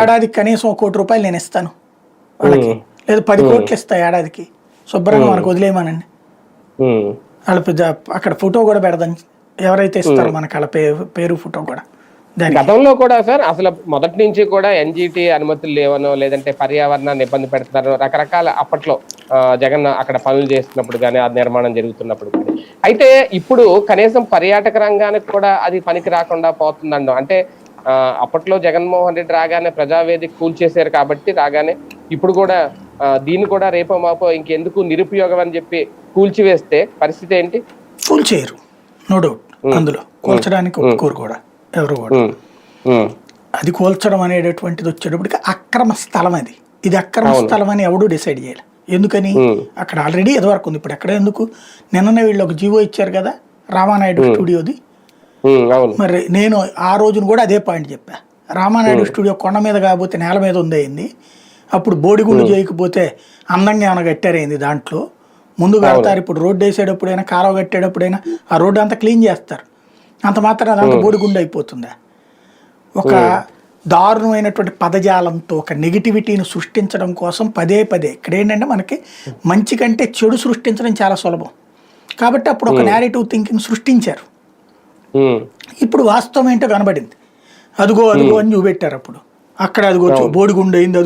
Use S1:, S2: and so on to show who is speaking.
S1: ఏడాదికి కనీసం కోటి రూపాయలు నేను ఇస్తాను వాళ్ళకి. లేదా పది కోట్లు ఇస్తా ఏడాదికి. శుభ్రంగా మనకు వదిలేయమనండి. వాళ్ళ పెద్ద అక్కడ ఫోటో కూడా పెడదాం. ఎవరైతే ఇస్తారో మనకి వాళ్ళ పేరు పేరు ఫోటో కూడా.
S2: గతంలో కూడా సార్ అసలు మొదటి నుంచి కూడా ఎన్జిటి అనుమతులు లేవనో లేదంటే పర్యావరణాన్ని ఇబ్బంది పెడతారో రకరకాల అప్పట్లో జగన్ అక్కడ పనులు చేస్తున్నప్పుడు కానీ ఆ నిర్మాణం జరుగుతున్నప్పుడు కానీ అయితే ఇప్పుడు కనీసం పర్యాటక రంగానికి కూడా అది పనికి రాకుండా పోతుందండి అంటే అప్పట్లో జగన్మోహన్ రెడ్డి రాగానే ప్రజావేదిక కూల్చేశారు కాబట్టి రాగానే ఇప్పుడు కూడా దీన్ని కూడా రేపో మాపో ఇంకెందుకు నిరుపయోగం అని చెప్పి కూల్చివేస్తే పరిస్థితి ఏంటి?
S1: ఫుల్ చేయరు నో డౌట్ అందులో కూల్చడానికి ఒప్పుకోరు కూడా ఎవరు కూడా. అది కూల్చడం అనేటటువంటిది వచ్చేటప్పటికి అక్రమ స్థలం అది. ఇది అక్రమ స్థలం అని ఎవడు డిసైడ్ చేయాలి. ఎందుకని? అక్కడ ఆల్రెడీ ఎదవరకు ఉంది ఇప్పుడు ఎక్కడ ఎందుకు? నిన్ననే వీళ్ళు ఒక జీవో ఇచ్చారు కదా రామానాయుడు స్టూడియోది. మరి నేను ఆ రోజున కూడా అదే పాయింట్ చెప్పా. రామానాయుడు స్టూడియో కొండ మీద కాకపోతే నేల మీద ఉంది అయింది అప్పుడు బోడిగుండు చేయకపోతే అందంగా ఏమైనా కట్టారైంది దాంట్లో? ముందు కడతారు ఇప్పుడు రోడ్డు వేసేటప్పుడైనా కాలువ కట్టేటప్పుడైనా ఆ రోడ్డు అంతా క్లీన్ చేస్తారు. అంత మాత్రం అదంతా బోడిగుండు అయిపోతుందా? ఒక దారుణమైనటువంటి పదజాలంతో ఒక నెగిటివిటీని సృష్టించడం కోసం పదే పదే ఇక్కడ ఏంటంటే మనకి మంచి కంటే చెడు సృష్టించడం చాలా సులభం. కాబట్టి అప్పుడు ఒక నేరేటివ్ థింకింగ్ సృష్టించారు. ఇప్పుడు వాస్తవం ఏంటో కనబడింది. అదిగో అదిగో అని చూపెట్టారు అప్పుడు. అక్కడ అదిగో బోడిగుండు అయింది